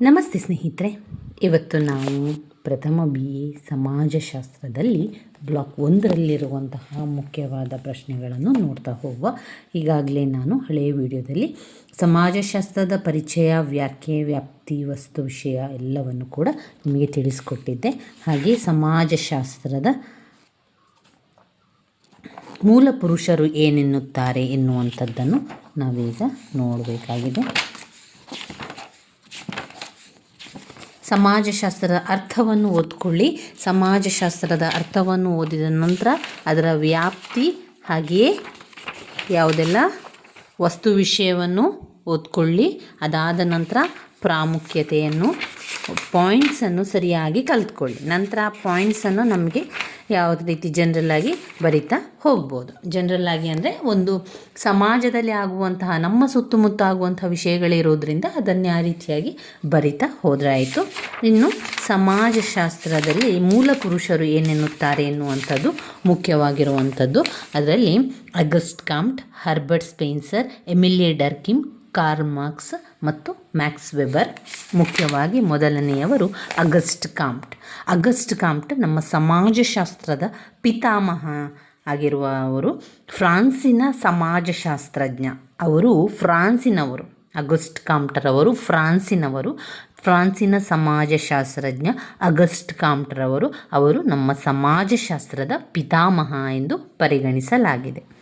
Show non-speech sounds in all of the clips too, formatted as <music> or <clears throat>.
ನಮಸ್ತೆ ಸ್ನೇಹಿತರೆ. ಇವತ್ತು ನಾವು ಪ್ರಥಮ ಬಿ ಎ ಸಮಾಜಶಾಸ್ತ್ರದಲ್ಲಿ ಬ್ಲಾಕ್ ಒಂದರಲ್ಲಿರುವಂತಹ ಮುಖ್ಯವಾದ ಪ್ರಶ್ನೆಗಳನ್ನು ನೋಡ್ತಾ ಹೋಗುವ. ಈಗಾಗಲೇ ನಾನು ಹಳೆಯ ವಿಡಿಯೋದಲ್ಲಿ ಸಮಾಜಶಾಸ್ತ್ರದ ಪರಿಚಯ, ವ್ಯಾಖ್ಯೆ, ವ್ಯಾಪ್ತಿ, ವಸ್ತು ವಿಷಯ ಎಲ್ಲವನ್ನು ಕೂಡ ನಿಮಗೆ ತಿಳಿಸ್ಕೊಟ್ಟಿದ್ದೆ. ಹಾಗೆ ಸಮಾಜಶಾಸ್ತ್ರದ ಮೂಲ ಪುರುಷರು ಏನೆನ್ನುತ್ತಾರೆ ಎನ್ನುವಂಥದ್ದನ್ನು ನಾವೀಗ ನೋಡಬೇಕಾಗಿದೆ. ಸಮಾಜಶಾಸ್ತ್ರದ ಅರ್ಥವನ್ನು ಓದ್ಕೊಳ್ಳಿ. ಸಮಾಜಶಾಸ್ತ್ರದ ಅರ್ಥವನ್ನು ಓದಿದ ನಂತರ ಅದರ ವ್ಯಾಪ್ತಿ ಹಾಗೆಯೇ ಯಾವುದೆಲ್ಲ ವಸ್ತು ವಿಷಯವನ್ನು ಓದ್ಕೊಳ್ಳಿ. ಅದಾದ ನಂತರ ಪ್ರಾಮುಖ್ಯತೆಯನ್ನು ಪಾಯಿಂಟ್ಸನ್ನು ಸರಿಯಾಗಿ ಕಲ್ತ್ಕೊಳ್ಳಿ. ನಂತರ ಆ ಪಾಯಿಂಟ್ಸನ್ನು ನಮಗೆ ಯಾವುದೇ ರೀತಿ ಜನರಲ್ಲಾಗಿ ಬರಿತಾ ಹೋಗ್ಬೋದು. ಜನರಲ್ಲಾಗಿ ಅಂದರೆ ಒಂದು ಸಮಾಜದಲ್ಲಿ ಆಗುವಂತಹ, ನಮ್ಮ ಸುತ್ತಮುತ್ತ ಆಗುವಂತಹ ವಿಷಯಗಳಿರೋದ್ರಿಂದ ಅದನ್ನೇ ಆ ರೀತಿಯಾಗಿ ಬರಿತಾ ಹೋದರೆ ಆಯಿತು ಇನ್ನು ಸಮಾಜಶಾಸ್ತ್ರದಲ್ಲಿ ಮೂಲ ಪುರುಷರು ಏನೆನ್ನುತ್ತಾರೆ ಎನ್ನುವಂಥದ್ದು ಮುಖ್ಯವಾಗಿರುವಂಥದ್ದು. ಅದರಲ್ಲಿ Auguste Comte Herbert Spencer, Emile Durkheim Karl Marx ಮತ್ತು ಮ್ಯಾಕ್ಸ್ ವೆಬರ್ ಮುಖ್ಯವಾಗಿ ಮೊದಲನೆಯವರು ಅಗಸ್ಟ್ ಕಾಮ್ಟ್ ಅಗಸ್ಟ್ ಕಾಮ್ಟ್ ನಮ್ಮ ಸಮಾಜಶಾಸ್ತ್ರದ ಪಿತಾಮಹ ಆಗಿರುವ ಅವರು ಫ್ರಾನ್ಸಿನ ಸಮಾಜಶಾಸ್ತ್ರಜ್ಞ. ಅವರು ಫ್ರಾನ್ಸಿನವರು. ಅಗಸ್ಟ್ ಕಾಮ್ಟರವರು ಫ್ರಾನ್ಸಿನವರು. ಫ್ರಾನ್ಸಿನ ಸಮಾಜಶಾಸ್ತ್ರಜ್ಞ ಅಗಸ್ಟ್ ಕಾಮ್ಟರವರು ಅವರು ನಮ್ಮ ಸಮಾಜಶಾಸ್ತ್ರದ ಪಿತಾಮಹ ಎಂದು ಪರಿಗಣಿಸಲಾಗಿದೆ.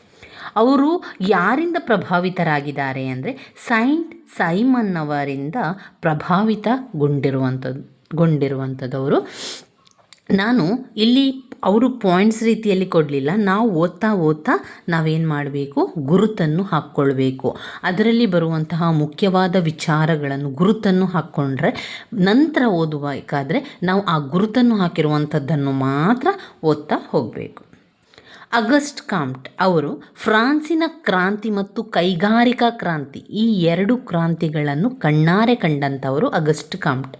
ಅವರು ಯಾರಿಂದ ಪ್ರಭಾವಿತರಾಗಿದ್ದಾರೆ ಅಂದರೆ ಸೈಂಟ್ ಸೈಮನ್ ಅವರಿಂದ ಪ್ರಭಾವಿತಗೊಂಡಿರುವಂಥದ್ದು ಗೊಂಡಿರುವಂಥದ್ದವರು ನಾನು ಇಲ್ಲಿ ಅವರು ಪಾಯಿಂಟ್ಸ್ ರೀತಿಯಲ್ಲಿ ಕೊಡಲಿಲ್ಲ. ನಾವು ಓದ್ತಾ ಓದ್ತಾ ನಾವೇನು ಮಾಡಬೇಕು? ಗುರುತನ್ನು ಹಾಕ್ಕೊಳ್ಬೇಕು. ಅದರಲ್ಲಿ ಬರುವಂತಹ ಮುಖ್ಯವಾದ ವಿಚಾರಗಳನ್ನು ಗುರುತನ್ನು ಹಾಕ್ಕೊಂಡ್ರೆ ನಂತರ ಓದಬೇಕಾದ್ರೆ ನಾವು ಆ ಗುರುತನ್ನು ಹಾಕಿರುವಂಥದ್ದನ್ನು ಮಾತ್ರ ಓದ್ತಾ ಹೋಗಬೇಕು. ಅಗಸ್ಟ್ ಕಾಮ್ಟ್ ಅವರು ಫ್ರಾನ್ಸಿನ ಕ್ರಾಂತಿ ಮತ್ತು ಕೈಗಾರಿಕಾ ಕ್ರಾಂತಿ ಈ ಎರಡು ಕ್ರಾಂತಿಗಳನ್ನು ಕಣ್ಣಾರೆ ಕಂಡಂಥವರು ಅಗಸ್ಟ್ ಕಾಮ್ಟ್.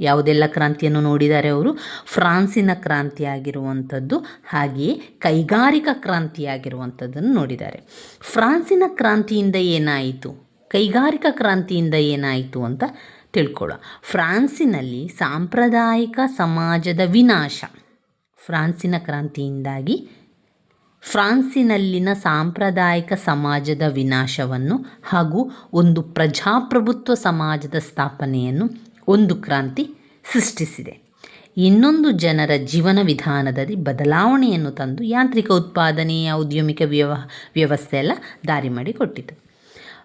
ಯಾವುದೆಲ್ಲ ಕ್ರಾಂತಿಯನ್ನು ನೋಡಿದ್ದಾರೆ ಅವರು? ಫ್ರಾನ್ಸಿನ ಕ್ರಾಂತಿಯಾಗಿರುವಂಥದ್ದು ಹಾಗೆಯೇ ಕೈಗಾರಿಕಾ ಕ್ರಾಂತಿಯಾಗಿರುವಂಥದ್ದನ್ನು ನೋಡಿದ್ದಾರೆ. ಫ್ರಾನ್ಸಿನ ಕ್ರಾಂತಿಯಿಂದ ಏನಾಯಿತು? ಕೈಗಾರಿಕಾ ಕ್ರಾಂತಿಯಿಂದ ಏನಾಯಿತು ಅಂತ ತಿಳ್ಕೊಳ್ಳೋ ಫ್ರಾನ್ಸಿನಲ್ಲಿ ಸಾಂಪ್ರದಾಯಿಕ ಸಮಾಜದ ವಿನಾಶ. ಫ್ರಾನ್ಸಿನ ಕ್ರಾಂತಿಯಿಂದಾಗಿ ಫ್ರಾನ್ಸಿನಲ್ಲಿನ ಸಾಂಪ್ರದಾಯಿಕ ಸಮಾಜದ ವಿನಾಶವನ್ನು ಹಾಗೂ ಒಂದು ಪ್ರಜಾಪ್ರಭುತ್ವ ಸಮಾಜದ ಸ್ಥಾಪನೆಯನ್ನು ಒಂದು ಕ್ರಾಂತಿ ಸೃಷ್ಟಿಸಿದೆ. ಇನ್ನೊಂದು ಜನರ ಜೀವನ ವಿಧಾನದಲ್ಲಿ ಬದಲಾವಣೆಯನ್ನು ತಂದು ಯಾಂತ್ರಿಕ ಉತ್ಪಾದನೆಯ ಉದ್ಯಮಿಕ ವ್ಯವ ವ್ಯವಸ್ಥೆ ಎಲ್ಲ ದಾರಿ ಮಾಡಿಕೊಟ್ಟಿತು.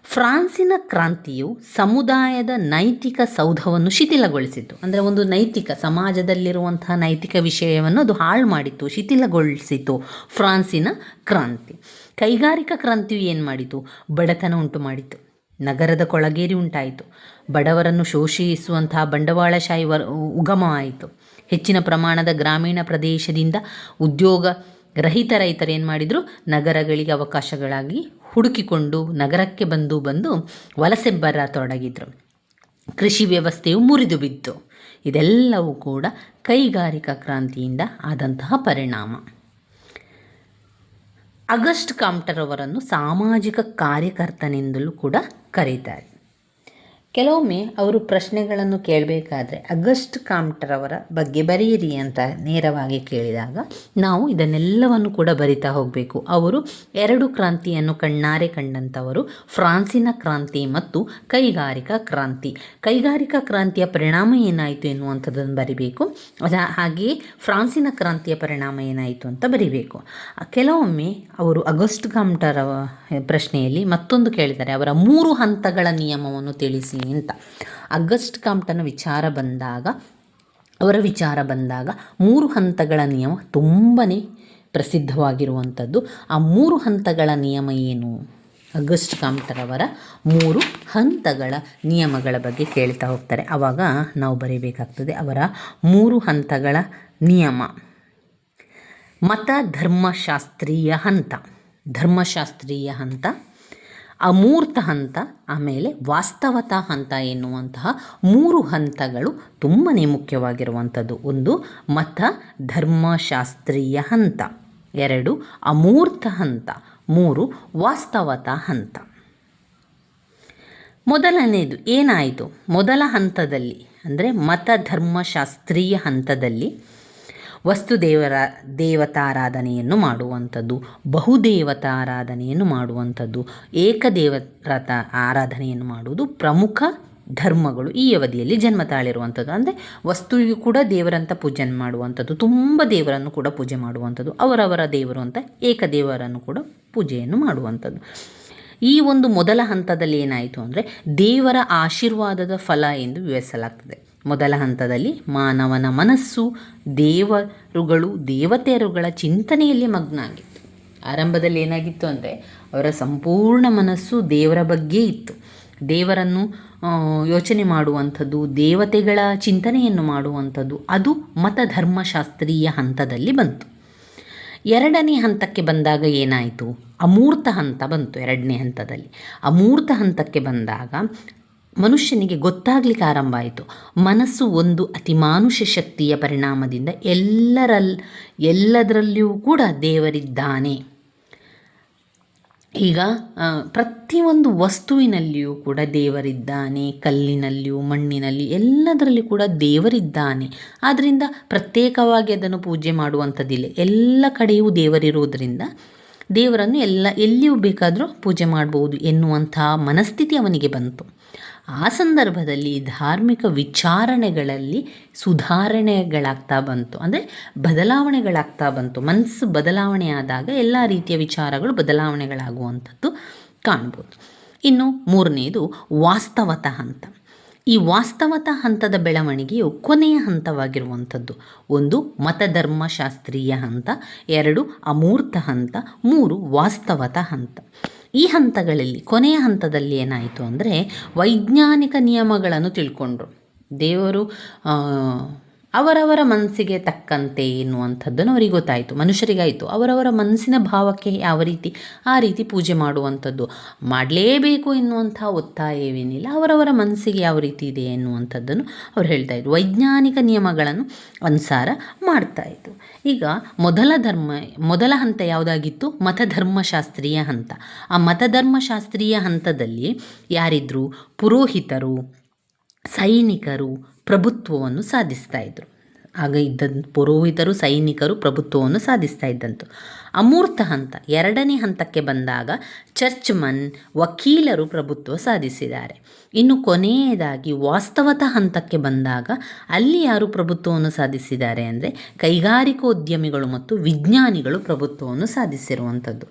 ಫ್ರಾನ್ಸಿನ ಕ್ರಾಂತಿಯು ಸಮುದಾಯದ ನೈತಿಕ ಸೌಧವನ್ನು ಶಿಥಿಲಗೊಳಿಸಿತು ಅಂದರೆ ಒಂದು ನೈತಿಕ, ಸಮಾಜದಲ್ಲಿರುವಂತಹ ನೈತಿಕ ವಿಷಯವನ್ನು ಅದು ಹಾಳು ಮಾಡಿತ್ತು ಶಿಥಿಲಗೊಳಿಸಿತು ಫ್ರಾನ್ಸಿನ ಕ್ರಾಂತಿ. ಕೈಗಾರಿಕಾ ಕ್ರಾಂತಿಯು ಏನು ಮಾಡಿತು? ಬಡತನ ಉಂಟು ಮಾಡಿತು ನಗರದ ಕೊಳಗೇರಿ ಉಂಟಾಯಿತು. ಬಡವರನ್ನು ಶೋಷಿಸುವಂತಹ ಬಂಡವಾಳಶಾಹಿ ವರ್, ಉಗಮ ಆಯಿತು. ಹೆಚ್ಚಿನ ಪ್ರಮಾಣದ ಗ್ರಾಮೀಣ ಪ್ರದೇಶದಿಂದ ಉದ್ಯೋಗ ರಹಿತ ರೈತರು ಏನು ಮಾಡಿದರು? ನಗರಗಳಿಗೆ ಅವಕಾಶಗಳಾಗಿ ಹುಡುಕಿಕೊಂಡು ನಗರಕ್ಕೆ ಬಂದು ಬಂದು ವಲಸೆ ಬರತೊಡಗಿದರು. ಕೃಷಿ ವ್ಯವಸ್ಥೆಯು ಮುರಿದು ಬಿತ್ತು. ಇದೆಲ್ಲವೂ ಕೂಡ ಕೈಗಾರಿಕಾ ಕ್ರಾಂತಿಯಿಂದ ಆದಂತಹ ಪರಿಣಾಮ. ಅಗಸ್ಟ್ ಕಾಮ್ಟರ್ ಅವರನ್ನು ಸಾಮಾಜಿಕ ಕಾರ್ಯಕರ್ತನೆಂದಲೂ ಕೂಡ ಕರೀತಾರೆ. ಕೆಲವೊಮ್ಮೆ ಅವರು ಪ್ರಶ್ನೆಗಳನ್ನು ಕೇಳಬೇಕಾದ್ರೆ ಅಗಸ್ಟ್ ಕಾಮ್ಟರವರ ಬಗ್ಗೆ ಬರೆಯಿರಿ ಅಂತ ನೇರವಾಗಿ ಕೇಳಿದಾಗ ನಾವು ಇದನ್ನೆಲ್ಲವನ್ನು ಕೂಡ ಬರಿತಾ ಹೋಗಬೇಕು. ಅವರು ಎರಡು ಕ್ರಾಂತಿಯನ್ನು ಕಣ್ಣಾರೆ ಕಂಡಂಥವರು, ಫ್ರಾನ್ಸಿನ ಕ್ರಾಂತಿ ಮತ್ತು ಕೈಗಾರಿಕಾ ಕ್ರಾಂತಿ. ಕೈಗಾರಿಕಾ ಕ್ರಾಂತಿಯ ಪರಿಣಾಮ ಏನಾಯಿತು ಎನ್ನುವಂಥದ್ದನ್ನು ಬರಿಬೇಕು. ಅದ ಹಾಗೆಯೇ ಫ್ರಾನ್ಸಿನ ಕ್ರಾಂತಿಯ ಪರಿಣಾಮ ಏನಾಯಿತು ಅಂತ ಬರಿಬೇಕು. ಕೆಲವೊಮ್ಮೆ ಅವರು ಅಗಸ್ಟ್ ಕಾಮ್ಟರ್ ಪ್ರಶ್ನೆಯಲ್ಲಿ ಮತ್ತೊಂದು ಕೇಳಿದ್ದಾರೆ. ಅವರ ಮೂರು ಹಂತಗಳ ನಿಯಮವನ್ನು ತಿಳಿಸಿ ಅಂತ. ಅಗಸ್ಟ್ ಕಾಮ್ಟನ ವಿಚಾರ ಬಂದಾಗ, ಅವರ ವಿಚಾರ ಬಂದಾಗ ಮೂರು ಹಂತಗಳ ನಿಯಮ ತುಂಬಾ ಪ್ರಸಿದ್ಧವಾಗಿರುವಂಥದ್ದು. ಆ ಮೂರು ಹಂತಗಳ ನಿಯಮ ಏನು? ಅಗಸ್ಟ್ ಕಾಮ್ಟರವರ ಮೂರು ಹಂತಗಳ ನಿಯಮಗಳ ಬಗ್ಗೆ ಕೇಳ್ತಾ ಹೋಗ್ತಾರೆ. ಆವಾಗ ನಾವು ಬರೀಬೇಕಾಗ್ತದೆ ಅವರ ಮೂರು ಹಂತಗಳ ನಿಯಮ. ಮತ ಧರ್ಮಶಾಸ್ತ್ರೀಯ ಹಂತ. ಧರ್ಮಶಾಸ್ತ್ರೀಯ ಹಂತ ಅಮೂರ್ತ ಹಂತ, ಆಮೇಲೆ ವಾಸ್ತವತ ಹಂತ ಎನ್ನುವಂತಹ ಮೂರು ಹಂತಗಳು ತುಂಬಾ ಮುಖ್ಯವಾಗಿರುವಂಥದ್ದು. ಒಂದು, ಮತ ಧರ್ಮಶಾಸ್ತ್ರೀಯ ಹಂತ. ಎರಡು, ಅಮೂರ್ತ ಹಂತ. ಮೂರು, ವಾಸ್ತವತ ಹಂತ. ಮೊದಲನೇದು, ಏನಾಯಿತು? ಮೊದಲ ಹಂತದಲ್ಲಿ, ಅಂದರೆ ಮತ ಧರ್ಮಶಾಸ್ತ್ರೀಯ ಹಂತದಲ್ಲಿ ವಸ್ತು ದೇವರ ದೇವತಾರಾಧನೆಯನ್ನು ಮಾಡುವಂಥದ್ದು, ಬಹುದೇವತಾರಾಧನೆಯನ್ನು ಮಾಡುವಂಥದ್ದು ಏಕದೇವರತ ಆರಾಧನೆಯನ್ನು ಮಾಡುವುದು ಪ್ರಮುಖ ಧರ್ಮಗಳು ಈ ಅವಧಿಯಲ್ಲಿ ಜನ್ಮ ತಾಳಿರುವಂಥದ್ದು. ಅಂದರೆ ವಸ್ತುವಿಗೂ ಕೂಡ ದೇವರಂತ ಪೂಜೆ ಮಾಡುವಂಥದ್ದು, ತುಂಬ ದೇವರನ್ನು ಕೂಡ ಪೂಜೆ ಮಾಡುವಂಥದ್ದು, ಅವರವರ ದೇವರು ಅಂತ ಏಕದೇವರನ್ನು ಕೂಡ ಪೂಜೆಯನ್ನು ಮಾಡುವಂಥದ್ದು. ಈ ಒಂದು ಮೊದಲ ಹಂತದಲ್ಲಿ ಏನಾಯಿತು ಅಂದರೆ ದೇವರ ಆಶೀರ್ವಾದದ ಫಲ ಎಂದು ವಿವರಿಸಲಾಗ್ತದೆ. ಮೊದಲ ಹಂತದಲ್ಲಿ ಮಾನವನ ಮನಸ್ಸು, ದೇವರುಗಳು, ದೇವತೆಯರುಗಳ ಚಿಂತನೆಯಲ್ಲಿ ಮಗ್ನ ಆಗಿತ್ತು ಆರಂಭದಲ್ಲಿ ಏನಾಗಿತ್ತು ಅಂದರೆ, ಅವರ ಸಂಪೂರ್ಣ ಮನಸ್ಸು ದೇವರ ಬಗ್ಗೆ ಇತ್ತು. ದೇವರನ್ನು ಯೋಚನೆ ಮಾಡುವಂಥದ್ದು, ದೇವತೆಗಳ ಚಿಂತನೆಯನ್ನು ಮಾಡುವಂಥದ್ದು, ಅದು ಮತಧರ್ಮಶಾಸ್ತ್ರೀಯ ಹಂತದಲ್ಲಿ ಬಂತು. ಎರಡನೇ ಹಂತಕ್ಕೆ ಬಂದಾಗ ಏನಾಯಿತು? ಅಮೂರ್ತ ಹಂತ ಬಂತು ಎರಡನೇ ಹಂತದಲ್ಲಿ. ಅಮೂರ್ತ ಹಂತಕ್ಕೆ ಬಂದಾಗ ಮನುಷ್ಯನಿಗೆ ಗೊತ್ತಾಗ್ಲಿಕ್ಕೆ ಆರಂಭ ಆಯಿತು. ಮನಸ್ಸು ಒಂದು ಅತಿಮಾನುಷ ಶಕ್ತಿಯ ಪರಿಣಾಮದಿಂದ ಎಲ್ಲರಲ್ಲಿ ಎಲ್ಲದರಲ್ಲಿಯೂ ಕೂಡ ದೇವರಿದ್ದಾನೆ. ಈಗ ಪ್ರತಿಯೊಂದು ವಸ್ತುವಿನಲ್ಲಿಯೂ ಕೂಡ ದೇವರಿದ್ದಾನೆ, ಕಲ್ಲಿನಲ್ಲಿಯೂ ಮಣ್ಣಿನಲ್ಲಿ ಎಲ್ಲದರಲ್ಲಿ ಕೂಡ ದೇವರಿದ್ದಾನೆ. ಆದ್ದರಿಂದ ಪ್ರತ್ಯೇಕವಾಗಿ ಅದನ್ನು ಪೂಜೆ ಮಾಡುವಂಥದ್ದಿಲ್ಲ. ಎಲ್ಲ ಕಡೆಯೂ ದೇವರಿರುವುದರಿಂದ ದೇವರನ್ನು ಎಲ್ಲ, ಎಲ್ಲಿಯೂ ಬೇಕಾದರೂ ಪೂಜೆ ಮಾಡಬಹುದು ಎನ್ನುವಂತಹ ಮನಸ್ಥಿತಿ ಅವನಿಗೆ ಬಂತು. ಆ ಸಂದರ್ಭದಲ್ಲಿ ಧಾರ್ಮಿಕ ವಿಚಾರಣೆಗಳಲ್ಲಿ ಸುಧಾರಣೆಗಳಾಗ್ತಾ ಬಂತು. ಅಂದರೆ ಬದಲಾವಣೆಗಳಾಗ್ತಾ ಬಂತು. ಮನಸ್ಸು ಬದಲಾವಣೆ ಆದಾಗ ಎಲ್ಲ ರೀತಿಯ ವಿಚಾರಗಳು ಬದಲಾವಣೆಗಳಾಗುವಂಥದ್ದು ಕಾಣ್ಬೋದು. ಇನ್ನು ಮೂರನೆಯದು ವಾಸ್ತವತ ಹಂತ. ಈ ವಾಸ್ತವತ ಹಂತದ ಬೆಳವಣಿಗೆಯು ಕೊನೆಯ ಹಂತವಾಗಿರುವಂಥದ್ದು. ಒಂದು ಮತಧರ್ಮಶಾಸ್ತ್ರೀಯ ಹಂತ, ಎರಡು ಅಮೂರ್ತ ಹಂತ, ಮೂರು ವಾಸ್ತವತ ಹಂತ. ಈ ಹಂತಗಳಲ್ಲಿ ಕೊನೆಯ ಹಂತದಲ್ಲಿ ಏನಾಯಿತು ಅಂದರೆ ವೈಜ್ಞಾನಿಕ ನಿಯಮಗಳನ್ನು ತಿಳ್ಕೊಂಡ್ರು. ದೇವರು ಅವರವರ ಮನಸ್ಸಿಗೆ ತಕ್ಕಂತೆ ಎನ್ನುವಂಥದ್ದನ್ನು ಅವರಿಗೆ ಗೊತ್ತಾಯಿತು. ಮನುಷ್ಯರಿಗಾಯಿತು. ಅವರವರ ಮನಸ್ಸಿನ ಭಾವಕ್ಕೆ ಯಾವ ರೀತಿ, ಆ ರೀತಿ ಪೂಜೆ ಮಾಡುವಂಥದ್ದು, ಮಾಡಲೇಬೇಕು ಎನ್ನುವಂಥ ಒತ್ತಾಯವೇನಿಲ್ಲ. ಅವರವರ ಮನಸ್ಸಿಗೆ ಯಾವ ರೀತಿ ಇದೆ ಎನ್ನುವಂಥದ್ದನ್ನು ಅವ್ರು ಹೇಳ್ತಾಯಿದ್ರು ವೈಜ್ಞಾನಿಕ ನಿಯಮಗಳನ್ನು ಅನುಸಾರ ಮಾಡ್ತಾ ಇದ್ರು. ಈಗ ಮೊದಲ ಧರ್ಮ, ಮೊದಲ ಹಂತ ಯಾವುದಾಗಿತ್ತು? ಮತಧರ್ಮಶಾಸ್ತ್ರೀಯ ಹಂತ. ಆ ಮತಧರ್ಮಶಾಸ್ತ್ರೀಯ ಹಂತದಲ್ಲಿ ಯಾರಿದ್ರು ಪುರೋಹಿತರು ಸೈನಿಕರು ಪ್ರಭುತ್ವವನ್ನು ಸಾಧಿಸ್ತಾ ಇದ್ದರು ಆಗ ಇದ್ದಂಥ ಪುರೋಹಿತರು, ಸೈನಿಕರು ಪ್ರಭುತ್ವವನ್ನು ಸಾಧಿಸ್ತಾ ಇದ್ದಂತು. ಅಮೂರ್ತ ಹಂತ, ಎರಡನೇ ಹಂತಕ್ಕೆ ಬಂದಾಗ ಚರ್ಚ್ಮನ್ ವಕೀಲರು ಪ್ರಭುತ್ವ ಸಾಧಿಸಿದ್ದಾರೆ. ಇನ್ನು ಕೊನೆಯದಾಗಿ ವಾಸ್ತವತ ಹಂತಕ್ಕೆ ಬಂದಾಗ ಅಲ್ಲಿ ಯಾರು ಪ್ರಭುತ್ವವನ್ನು ಸಾಧಿಸಿದ್ದಾರೆ ಅಂದರೆ ಕೈಗಾರಿಕೋದ್ಯಮಿಗಳು ಮತ್ತು ವಿಜ್ಞಾನಿಗಳು ಪ್ರಭುತ್ವವನ್ನು ಸಾಧಿಸಿರುವಂಥದ್ದು.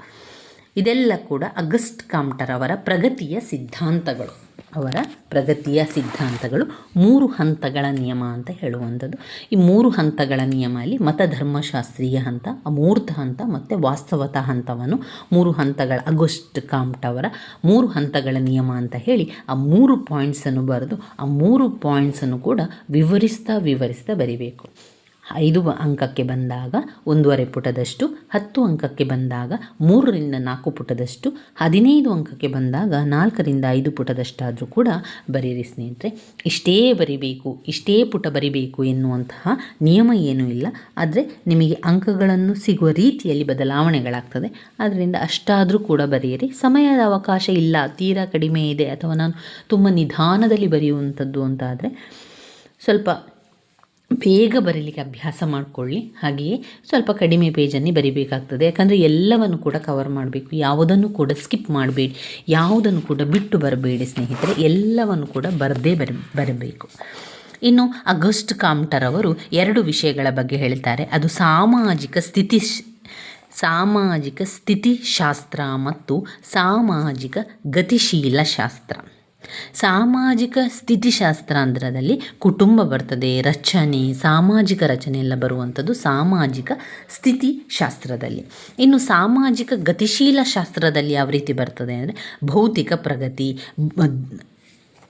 ಇದೆಲ್ಲ ಕೂಡ ಅಗಸ್ಟ್ ಕಾಮ್ಟರ್ ಅವರ ಪ್ರಗತಿಯ ಸಿದ್ಧಾಂತಗಳು. ಅವರ ಪ್ರಗತಿಯ ಸಿದ್ಧಾಂತಗಳು ಮೂರು ಹಂತಗಳ ನಿಯಮ ಅಂತ ಹೇಳುವಂಥದ್ದು. ಈ ಮೂರು ಹಂತಗಳ ನಿಯಮ ಅಲ್ಲಿ ಮತಧರ್ಮಶಾಸ್ತ್ರೀಯ ಹಂತ, ಅಮೂರ್ತ ಹಂತ ಮತ್ತು ವಾಸ್ತವತ ಹಂತವನ್ನು ಮೂರು ಹಂತಗಳ ಅಗಸ್ಟ್ ಕಾಮ್ಟ್ ಅವರ ಮೂರು ಹಂತಗಳ ನಿಯಮ ಅಂತ ಹೇಳಿ ಆ ಮೂರು ಪಾಯಿಂಟ್ಸನ್ನು ಬರೆದು ಆ ಮೂರು ಪಾಯಿಂಟ್ಸನ್ನು ಕೂಡ ವಿವರಿಸ್ತಾ ವಿವರಿಸ್ತಾ ಬರಿಬೇಕು. ಐದು ಅಂಕಕ್ಕೆ ಬಂದಾಗ ಒಂದೂವರೆ ಪುಟದಷ್ಟು, ಹತ್ತು ಅಂಕಕ್ಕೆ ಬಂದಾಗ ಮೂರರಿಂದ ನಾಲ್ಕು ಪುಟದಷ್ಟು, ಹದಿನೈದು ಅಂಕಕ್ಕೆ ಬಂದಾಗ ನಾಲ್ಕರಿಂದ ಐದು ಪುಟದಷ್ಟಾದರೂ ಕೂಡ ಬರೀರಿ ಸ್ನೇಹಿತರೆ. ಇಷ್ಟೇ ಬರಿಬೇಕು, ಇಷ್ಟೇ ಪುಟ ಬರಿಬೇಕು ಎನ್ನುವಂತಹ ನಿಯಮ ಏನೂ ಇಲ್ಲ. ಆದರೆ ನಿಮಗೆ ಅಂಕಗಳನ್ನು ಸಿಗುವ ರೀತಿಯಲ್ಲಿ ಬದಲಾವಣೆಗಳಾಗ್ತದೆ. ಆದ್ದರಿಂದ ಅಷ್ಟಾದರೂ ಕೂಡ ಬರೆಯಿರಿ. ಸಮಯದ ಅವಕಾಶ ಇಲ್ಲ, ತೀರಾ ಕಡಿಮೆ ಇದೆ, ಅಥವಾ ನಾನು ತುಂಬ ನಿಧಾನದಲ್ಲಿ ಬರೆಯುವಂಥದ್ದು ಅಂತಾದರೆ ಸ್ವಲ್ಪ ಬೇಗ ಬರೀಲಿಕ್ಕೆ ಅಭ್ಯಾಸ ಮಾಡಿಕೊಳ್ಳಿ. ಹಾಗೆಯೇ ಸ್ವಲ್ಪ ಕಡಿಮೆ ಪೇಜನ್ನೇ ಬರಿಬೇಕಾಗ್ತದೆ. ಯಾಕಂದರೆ ಎಲ್ಲವನ್ನು ಕೂಡ ಕವರ್ ಮಾಡಬೇಕು. ಯಾವುದನ್ನು ಕೂಡ ಸ್ಕಿಪ್ ಮಾಡಬೇಡಿ. ಯಾವುದನ್ನು ಕೂಡ ಬಿಟ್ಟು ಬರಬೇಡಿ ಸ್ನೇಹಿತರೆ. ಎಲ್ಲವನ್ನು ಕೂಡ ಬರದೇ ಬರ, ಬರಬೇಕು. ಇನ್ನು ಅಗಸ್ಟ್ ಕಾಮ್ಟರ್ ಅವರು ಎರಡು ವಿಷಯಗಳ ಬಗ್ಗೆ ಹೇಳ್ತಾರೆ. ಅದು ಸಾಮಾಜಿಕ ಸ್ಥಿತಿ ಸಾಮಾಜಿಕ ಸ್ಥಿತಿಶಾಸ್ತ್ರ ಮತ್ತು ಸಾಮಾಜಿಕ ಗತಿಶೀಲ ಶಾಸ್ತ್ರ. ಸಾಮಾಜಿಕ ಸ್ಥಿತಿಶಾಸ್ತ್ರ ಅಂದ್ರದಲ್ಲಿ ಕುಟುಂಬ ಬರ್ತದೆ, ರಚನೆ, ಸಾಮಾಜಿಕ ರಚನೆ ಎಲ್ಲ ಬರುವಂಥದ್ದು ಸಾಮಾಜಿಕ ಸ್ಥಿತಿಶಾಸ್ತ್ರದಲ್ಲಿ. ಇನ್ನು ಸಾಮಾಜಿಕ ಗತಿಶೀಲ ಶಾಸ್ತ್ರದಲ್ಲಿ ಯಾವ ರೀತಿ ಬರ್ತದೆ ಅಂದರೆ ಭೌತಿಕ ಪ್ರಗತಿ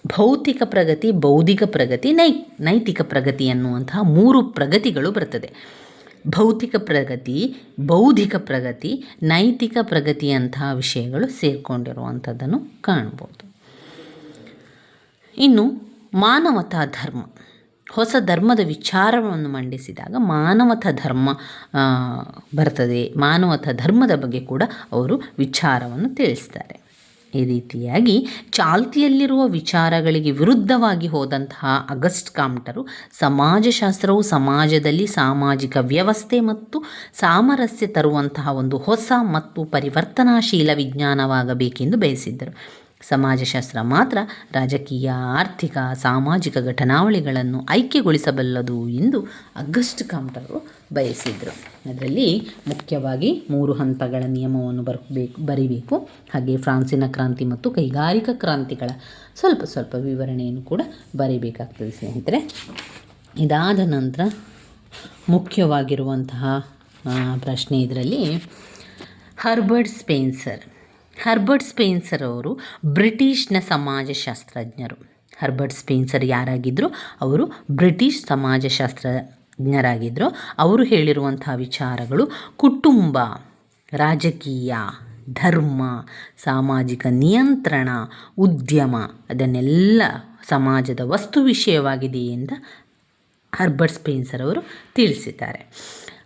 ಭೌತಿಕ ಪ್ರಗತಿ, ಬೌದ್ಧಿಕ ಪ್ರಗತಿ, ನೈ, ನೈತಿಕ ಪ್ರಗತಿ ಅನ್ನುವಂತಹ ಮೂರು ಪ್ರಗತಿಗಳು ಬರ್ತದೆ. ಭೌತಿಕ ಪ್ರಗತಿ, ಬೌದ್ಧಿಕ ಪ್ರಗತಿ, ನೈತಿಕ ಪ್ರಗತಿಯಂತಹ ವಿಷಯಗಳು ಸೇರಿಕೊಂಡಿರುವಂಥದ್ದನ್ನು ಕಾಣ್ಬೋದು. ಇನ್ನು ಮಾನವತಾ ಧರ್ಮ. ಹೊಸ ಧರ್ಮದ ವಿಚಾರವನ್ನು ಮಂಡಿಸಿದಾಗ ಮಾನವತ ಧರ್ಮ ಬರ್ತದೆ. ಮಾನವತ ಧರ್ಮದ ಬಗ್ಗೆ ಕೂಡ ಅವರು ವಿಚಾರವನ್ನು ತಿಳಿಸ್ತಾರೆ. ಈ ರೀತಿಯಾಗಿ ಚಾಲ್ತಿಯಲ್ಲಿರುವ ವಿಚಾರಗಳಿಗೆ ವಿರುದ್ಧವಾಗಿ ಹೋದಂತಹ ಅಗಸ್ಟ್ ಕಾಮ್ಟರು ಸಮಾಜಶಾಸ್ತ್ರವು ಸಮಾಜದಲ್ಲಿ ಸಾಮಾಜಿಕ ವ್ಯವಸ್ಥೆ ಮತ್ತು ಸಾಮರಸ್ಯ ತರುವಂತಹ ಒಂದು ಹೊಸ ಮತ್ತು ಪರಿವರ್ತನಾಶೀಲ ವಿಜ್ಞಾನವಾಗಬೇಕೆಂದು ಬಯಸಿದ್ದರು. ಸಮಾಜಶಾಸ್ತ್ರ ಮಾತ್ರ ರಾಜಕೀಯ, ಆರ್ಥಿಕ, ಸಾಮಾಜಿಕ ಘಟನಾವಳಿಗಳನ್ನು ಐಕ್ಯಗೊಳಿಸಬಲ್ಲದು ಎಂದು ಅಗಸ್ಟ್ ಕಾಮ್ಟರು ಬಯಸಿದರು. ಅದರಲ್ಲಿ ಮುಖ್ಯವಾಗಿ ಮೂರು ಹಂತಗಳ ನಿಯಮವನ್ನು ಬರಬೇಕು ಬರಿಬೇಕು. ಹಾಗೆ ಫ್ರಾನ್ಸಿನ ಕ್ರಾಂತಿ ಮತ್ತು ಕೈಗಾರಿಕಾ ಕ್ರಾಂತಿಗಳ ಸ್ವಲ್ಪ ಸ್ವಲ್ಪ ವಿವರಣೆಯನ್ನು ಕೂಡ ಬರೀಬೇಕಾಗ್ತದೆ ಸ್ನೇಹಿತರೆ. ಇದಾದ ನಂತರ ಮುಖ್ಯವಾಗಿರುವಂತಹ ಪ್ರಶ್ನೆ ಇದರಲ್ಲಿ ಹರ್ಬರ್ಟ್ ಸ್ಪೆನ್ಸರ್ ಹರ್ಬರ್ಟ್ ಸ್ಪೆನ್ಸರ್ ಅವರು ಬ್ರಿಟಿಷ್ನ ಸಮಾಜಶಾಸ್ತ್ರಜ್ಞರು. ಹರ್ಬರ್ಟ್ ಸ್ಪೆನ್ಸರ್ ಯಾರಾಗಿದ್ದರು ಅವರು ಬ್ರಿಟಿಷ್ ಸಮಾಜಶಾಸ್ತ್ರಜ್ಞರಾಗಿದ್ದರು ಅವರು ಹೇಳಿರುವಂಥ ವಿಚಾರಗಳು ಕುಟುಂಬ, ರಾಜಕೀಯ, ಧರ್ಮ, ಸಾಮಾಜಿಕ ನಿಯಂತ್ರಣ, ಉದ್ಯಮ ಅದನ್ನೆಲ್ಲ ಸಮಾಜದ ವಸ್ತು ವಿಷಯವಾಗಿದೆ ಎಂದು ಹರ್ಬರ್ಟ್ ಸ್ಪೆನ್ಸರ್ ಅವರು ತಿಳಿಸಿದ್ದಾರೆ.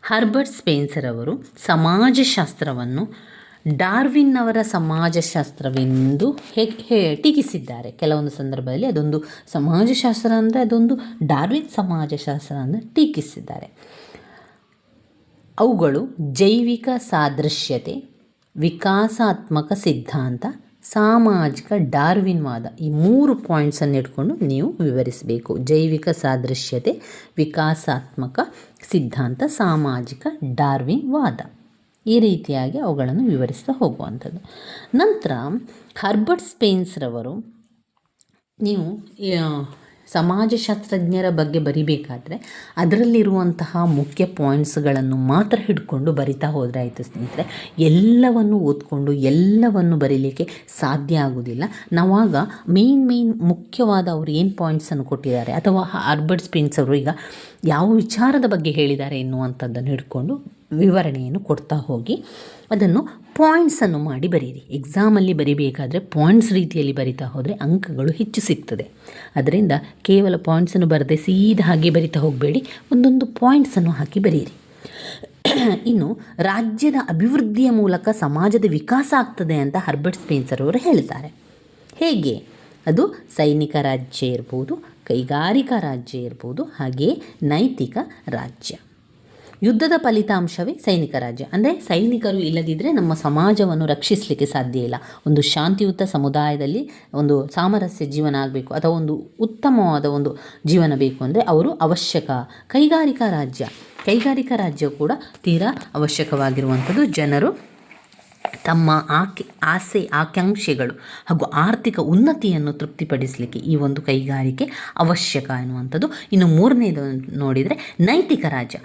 ಹರ್ಬರ್ಟ್ ಸ್ಪೆನ್ಸರ್ ಅವರು ಸಮಾಜಶಾಸ್ತ್ರವನ್ನು ಡಾರ್ವಿನ್ ಅವರ ಸಮಾಜಶಾಸ್ತ್ರವೆಂದು ಹೇ ಟೀಕಿಸಿದ್ದಾರೆ. ಕೆಲವೊಂದು ಸಂದರ್ಭದಲ್ಲಿ ಅದೊಂದು ಸಮಾಜಶಾಸ್ತ್ರ ಅಂದರೆ ಅದೊಂದು ಡಾರ್ವಿನ್ ಸಮಾಜಶಾಸ್ತ್ರ ಅಂದರೆ ಟೀಕಿಸಿದ್ದಾರೆ. ಅವುಗಳು ಜೈವಿಕ ಸಾದೃಶ್ಯತೆ, ವಿಕಾಸಾತ್ಮಕ ಸಿದ್ಧಾಂತ, ಸಾಮಾಜಿಕ ಡಾರ್ವಿನ್ವಾದ ಈ ಮೂರು ಪಾಯಿಂಟ್ಸನ್ನು ಇಟ್ಕೊಂಡು ನೀವು ವಿವರಿಸಬೇಕು. ಜೈವಿಕ ಸಾದೃಶ್ಯತೆ, ವಿಕಾಸಾತ್ಮಕ ಸಿದ್ಧಾಂತ, ಸಾಮಾಜಿಕ ಡಾರ್ವಿನ್ವಾದ. ಈ ರೀತಿಯಾಗಿ ಅವುಗಳನ್ನು ವಿವರಿಸ್ತಾ ಹೋಗುವಂಥದ್ದು. ನಂತರ ಹರ್ಬರ್ಟ್ ಸ್ಪೇನ್ಸ್ರವರು ನೀವು ಸಮಾಜಶಾಸ್ತ್ರಜ್ಞರ ಬಗ್ಗೆ ಬರಿಬೇಕಾದ್ರೆ ಅದರಲ್ಲಿರುವಂತಹ ಮುಖ್ಯ ಪಾಯಿಂಟ್ಸ್ಗಳನ್ನು ಮಾತ್ರ ಹಿಡ್ಕೊಂಡು ಬರಿತಾ ಹೋದರೆ ಆಯಿತು ಸ್ನೇಹಿತರೆ. ಎಲ್ಲವನ್ನು ಓದ್ಕೊಂಡು ಎಲ್ಲವನ್ನು ಬರೀಲಿಕ್ಕೆ ಸಾಧ್ಯ ಆಗೋದಿಲ್ಲ ನಾವಾಗ ಮೇನ್ ಮೇನ್ ಮುಖ್ಯವಾದ ಅವರು ಏನು ಪಾಯಿಂಟ್ಸನ್ನು ಕೊಟ್ಟಿದ್ದಾರೆ ಅಥವಾ ಅರ್ಬರ್ಟ್ ಸ್ಪಿನ್ಸ್ ಅವರು ಈಗ ಯಾವ ವಿಚಾರದ ಬಗ್ಗೆ ಹೇಳಿದ್ದಾರೆ ಎನ್ನುವಂಥದ್ದನ್ನು ಹಿಡ್ಕೊಂಡು ವಿವರಣೆಯನ್ನು ಕೊಡ್ತಾ ಹೋಗಿ ಅದನ್ನು ಪಾಯಿಂಟ್ಸನ್ನು ಮಾಡಿ ಬರೀರಿ. ಎಕ್ಸಾಮಲ್ಲಿ ಬರಿಬೇಕಾದರೆ ಪಾಯಿಂಟ್ಸ್ ರೀತಿಯಲ್ಲಿ ಬರಿತಾ ಹೋದರೆ ಅಂಕಗಳು ಹೆಚ್ಚು ಸಿಗ್ತದೆ. ಅದರಿಂದ ಕೇವಲ ಪಾಯಿಂಟ್ಸನ್ನು ಬರದೆ ಸೀದಾ ಹಾಗೆ ಬರಿತಾ ಹೋಗಬೇಡಿ. ಒಂದೊಂದು ಪಾಯಿಂಟ್ಸನ್ನು ಹಾಕಿ ಬರೀರಿ. <clears throat> ಇನ್ನು ರಾಜ್ಯದ ಅಭಿವೃದ್ಧಿಯ ಮೂಲಕ ಸಮಾಜದ ವಿಕಾಸ ಆಗ್ತದೆ ಅಂತ ಹರ್ಬರ್ಟ್ ಸ್ಪೆನ್ಸರ್ ಅವರು ಹೇಳ್ತಾರೆ. ಹೇಗೆ? ಅದು ಸೈನಿಕ ರಾಜ್ಯ ಇರ್ಬೋದು, ಕೈಗಾರಿಕಾ ರಾಜ್ಯ ಇರ್ಬೋದು ಹಾಗೆಯೇ ನೈತಿಕ ರಾಜ್ಯ. ಯುದ್ಧದ ಫಲಿತಾಂಶವೇ ಸೈನಿಕ ರಾಜ್ಯ. ಅಂದರೆ ಸೈನಿಕರು ಇಲ್ಲದಿದ್ದರೆ ನಮ್ಮ ಸಮಾಜವನ್ನು ರಕ್ಷಿಸಲಿಕ್ಕೆ ಸಾಧ್ಯ ಇಲ್ಲ. ಒಂದು ಶಾಂತಿಯುತ ಸಮುದಾಯದಲ್ಲಿ ಒಂದು ಸಾಮರಸ್ಯ ಜೀವನ ಆಗಬೇಕು, ಅಥವಾ ಒಂದು ಉತ್ತಮವಾದ ಒಂದು ಜೀವನ ಬೇಕು ಅಂದರೆ ಅವರು ಅವಶ್ಯಕ ಕೈಗಾರಿಕಾ ರಾಜ್ಯ. ಕೈಗಾರಿಕಾ ರಾಜ್ಯ ಕೂಡ ತೀರಾ ಅವಶ್ಯಕವಾಗಿರುವಂಥದ್ದು ಜನರು. ತಮ್ಮ ಆಕೆ, ಆಸೆ, ಆಕಾಂಕ್ಷೆಗಳು ಹಾಗೂ ಆರ್ಥಿಕ ಉನ್ನತಿಯನ್ನು ತೃಪ್ತಿಪಡಿಸಲಿಕ್ಕೆ ಈ ಒಂದು ಕೈಗಾರಿಕೆ ಅವಶ್ಯಕ ಎನ್ನುವಂಥದ್ದು. ಇನ್ನು ಮೂರನೇದು ನೋಡಿದರೆ ನೈತಿಕ ರಾಜ್ಯ.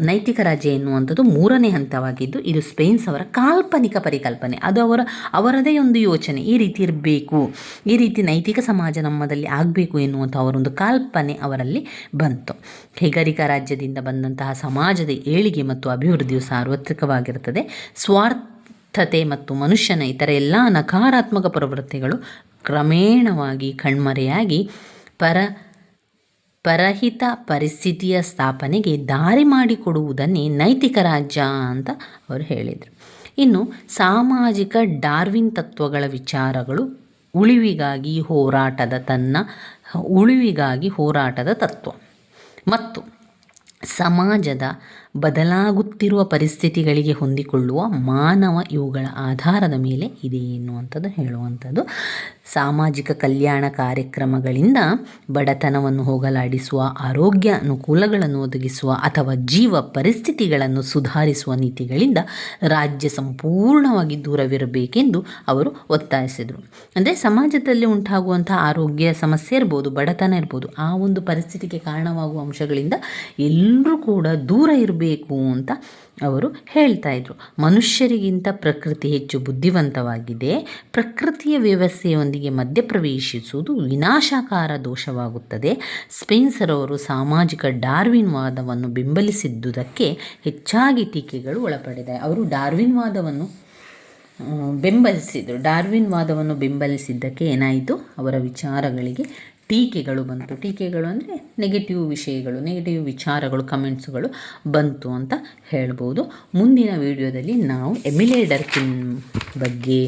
ನೈತಿಕ ರಾಜ್ಯ ಎನ್ನುವಂಥದ್ದು ಮೂರನೇ ಹಂತವಾಗಿದ್ದು, ಇದು ಸ್ಪೇನ್ಸ್ ಅವರ ಕಾಲ್ಪನಿಕ ಪರಿಕಲ್ಪನೆ. ಅದು ಅವರ, ಅವರದೇ ಒಂದು ಯೋಚನೆ. ಈ ರೀತಿ ಇರಬೇಕು. ಈ ರೀತಿ ನೈತಿಕ ಸಮಾಜ ನಮ್ಮದಲ್ಲಿ ಆಗಬೇಕು ಎನ್ನುವಂಥ ಅವರೊಂದು ಕಾಲ್ಪನೆ ಅವರಲ್ಲಿ ಬಂತು. ಕೈಗಾರಿಕಾ ರಾಜ್ಯದಿಂದ ಬಂದಂತಹ ಸಮಾಜದ ಏಳಿಗೆ ಮತ್ತು ಅಭಿವೃದ್ಧಿಯು ಸಾರ್ವತ್ರಿಕವಾಗಿರುತ್ತದೆ. ಸ್ವಾರ್ಥ ಸ್ವಾರ್ಥತೆ ಮತ್ತು ಮನುಷ್ಯನ ಇತರ ಎಲ್ಲ ನಕಾರಾತ್ಮಕ ಪ್ರವೃತ್ತಿಗಳು ಕ್ರಮೇಣವಾಗಿ ಕಣ್ಮರೆಯಾಗಿ ಪರ, ಪರಹಿತ ಪರಿಸ್ಥಿತಿಯ ಸ್ಥಾಪನೆಗೆ ದಾರಿ ಮಾಡಿಕೊಡುವುದನ್ನೇ ನೈತಿಕ ರಾಜ್ಯ ಅಂತ ಅವರು ಹೇಳಿದರು. ಇನ್ನು ಸಾಮಾಜಿಕ ಡಾರ್ವಿನ್ ತತ್ವಗಳ ವಿಚಾರಗಳು ಉಳಿವಿಗಾಗಿ ಹೋರಾಟದ ತನ್ನ, ಉಳಿವಿಗಾಗಿ ಹೋರಾಟದ ತತ್ವ. ಮತ್ತು ಸಮಾಜದ ಬದಲಾಗುತ್ತಿರುವ ಪರಿಸ್ಥಿತಿಗಳಿಗೆ ಹೊಂದಿಕೊಳ್ಳುವ ಮಾನವ ಇವುಗಳ ಆಧಾರದ ಮೇಲೆ ಇದೆ ಎನ್ನುವಂಥದ್ದು ಹೇಳುವಂಥದ್ದು. ಸಾಮಾಜಿಕ ಕಲ್ಯಾಣ ಕಾರ್ಯಕ್ರಮಗಳಿಂದ ಬಡತನವನ್ನು ಹೋಗಲಾಡಿಸುವ, ಆರೋಗ್ಯ ಅನುಕೂಲಗಳನ್ನು ಒದಗಿಸುವ ಅಥವಾ ಜೀವ ಪರಿಸ್ಥಿತಿಗಳನ್ನು ಸುಧಾರಿಸುವ ನೀತಿಗಳಿಂದ ರಾಜ್ಯ ಸಂಪೂರ್ಣವಾಗಿ ದೂರವಿರಬೇಕೆಂದು ಅವರು ಒತ್ತಾಯಿಸಿದರು. ಅಂದರೆ ಸಮಾಜದಲ್ಲಿ ಉಂಟಾಗುವಂಥ ಆರೋಗ್ಯ ಸಮಸ್ಯೆ ಇರ್ಬೋದು, ಬಡತನ ಇರ್ಬೋದು, ಆ ಒಂದು ಪರಿಸ್ಥಿತಿಗೆ ಕಾರಣವಾಗುವ ಅಂಶಗಳಿಂದ ಎಲ್ಲರೂ ಕೂಡ ದೂರ ಇರಬೇಕು ಅಂತ ಅವರು ಹೇಳ್ತಾ ಇದ್ರು, ಮನುಷ್ಯರಿಗಿಂತ ಪ್ರಕೃತಿ ಹೆಚ್ಚು ಬುದ್ಧಿವಂತವಾಗಿದೆ. ಪ್ರಕೃತಿಯ ವ್ಯವಸ್ಥೆಯೊಂದಿಗೆ ಮಧ್ಯಪ್ರವೇಶಿಸುವುದು ವಿನಾಶಕಾರ ದೋಷವಾಗುತ್ತದೆ. ಸ್ಪೆನ್ಸರ್ ಅವರು ಸಾಮಾಜಿಕ ಡಾರ್ವಿನ್ ವಾದವನ್ನು ಬೆಂಬಲಿಸಿದ್ದುದಕ್ಕೆ ಹೆಚ್ಚಾಗಿ ಟೀಕೆಗಳು ಒಳಪಡಿದೆ. ಅವರು ಡಾರ್ವಿನ್ ವಾದವನ್ನು ಬೆಂಬಲಿಸಿದರು. ಡಾರ್ವಿನ್ ವಾದವನ್ನು ಬೆಂಬಲಿಸಿದ್ದಕ್ಕೆ ಏನಾಯಿತು? ಅವರ ವಿಚಾರಗಳಿಗೆ ಟೀಕೆಗಳು ಬಂತು. ಟೀಕೆಗಳು ಅಂದರೆ ನೆಗೆಟಿವ್ ವಿಷಯಗಳು ನೆಗೆಟಿವ್ ವಿಚಾರಗಳು ಕಮೆಂಟ್ಸ್ಗಳು ಬಂತು ಅಂತ ಹೇಳ್ಬೋದು. ಮುಂದಿನ ವಿಡಿಯೋದಲ್ಲಿ ನಾವು ಎಮಿಲೇ ಡರ್ಕಿನ್ ಬಗ್ಗೆ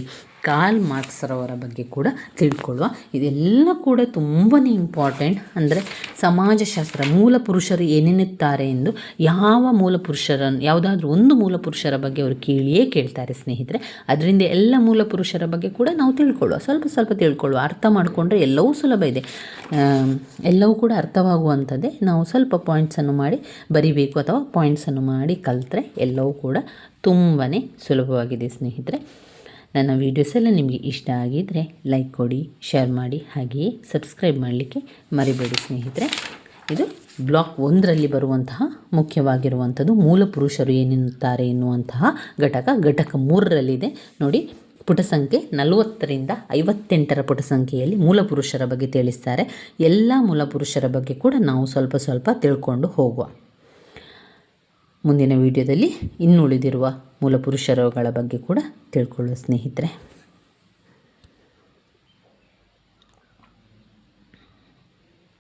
ಕಾಲ್ ಮಾರ್ಕ್ಸ್ರವರ ಬಗ್ಗೆ ಕೂಡ ತಿಳ್ಕೊಳ್ಳುವ. ಇದೆಲ್ಲ ಕೂಡ ತುಂಬಾ ಇಂಪಾರ್ಟೆಂಟ್ ಅಂದರೆ ಸಮಾಜಶಾಸ್ತ್ರ, ಮೂಲ ಪುರುಷರು ಏನೇನಿರ್ತಾರೆ ಎಂದು ಯಾವ ಮೂಲ ಪುರುಷರನ್ನು, ಯಾವುದಾದ್ರೂ ಒಂದು ಮೂಲ ಪುರುಷರ ಬಗ್ಗೆ ಅವರು ಕೇಳಿಯೇ ಕೇಳ್ತಾರೆ ಸ್ನೇಹಿತರೆ. ಅದರಿಂದ ಎಲ್ಲ ಮೂಲ ಪುರುಷರ ಬಗ್ಗೆ ಕೂಡ ನಾವು ತಿಳ್ಕೊಳ್ಳುವ. ಸ್ವಲ್ಪ ಸ್ವಲ್ಪ ತಿಳ್ಕೊಳ್ಳುವ. ಅರ್ಥ ಮಾಡಿಕೊಂಡ್ರೆ ಎಲ್ಲವೂ ಸುಲಭ ಇದೆ. ಎಲ್ಲವೂ ಕೂಡ ಅರ್ಥವಾಗುವಂಥದ್ದೇ ನಾವು ಸ್ವಲ್ಪ ಪಾಯಿಂಟ್ಸನ್ನು ಮಾಡಿ ಬರಿಬೇಕು ಅಥವಾ ಪಾಯಿಂಟ್ಸನ್ನು ಮಾಡಿ ಕಲಿತ್ರೆ ಎಲ್ಲವೂ ಕೂಡ ತುಂಬಾ ಸುಲಭವಾಗಿದೆ ಸ್ನೇಹಿತರೆ. ನನ್ನ ವೀಡಿಯೋಸ್ ಎಲ್ಲ ನಿಮಗೆ ಇಷ್ಟ ಆಗಿದ್ದರೆ ಲೈಕ್ ಕೊಡಿ ಶೇರ್ ಮಾಡಿ, ಹಾಗೆಯೇ ಸಬ್ಸ್ಕ್ರೈಬ್ ಮಾಡಲಿಕ್ಕೆ ಮರಿಬೇಡಿ ಸ್ನೇಹಿತರೆ. ಇದು ಬ್ಲಾಕ್ ಒಂದರಲ್ಲಿ ಬರುವಂತಹ ಮುಖ್ಯವಾಗಿರುವಂಥದ್ದು ಮೂಲ ಪುರುಷರು ಏನೆನ್ನುತ್ತಾರೆ ಎನ್ನುವಂತಹ ಘಟಕ. ಘಟಕ ಮೂರರಲ್ಲಿದೆ. ನೋಡಿ, ಪುಟ ಸಂಖ್ಯೆ ನಲವತ್ತರಿಂದ ಐವತ್ತೆಂಟರ ಪುಟ ಸಂಖ್ಯೆಯಲ್ಲಿ ಮೂಲ ಪುರುಷರ ಬಗ್ಗೆ ತಿಳಿಸ್ತಾರೆ. ಎಲ್ಲ ಮೂಲ ಪುರುಷರ ಬಗ್ಗೆ ಕೂಡ ನಾವು ಸ್ವಲ್ಪ ಸ್ವಲ್ಪ ತಿಳ್ಕೊಂಡು ಹೋಗುವ. ಮುಂದಿನ ವಿಡಿಯೋದಲ್ಲಿ ಇನ್ನುಳಿದಿರುವ ಮೂಲಪುರುಷರುಗಳ ಬಗ್ಗೆ ಕೂಡ ತಿಳ್ಕೊಳ್ಳೋ ಸ್ನೇಹಿತರೆ.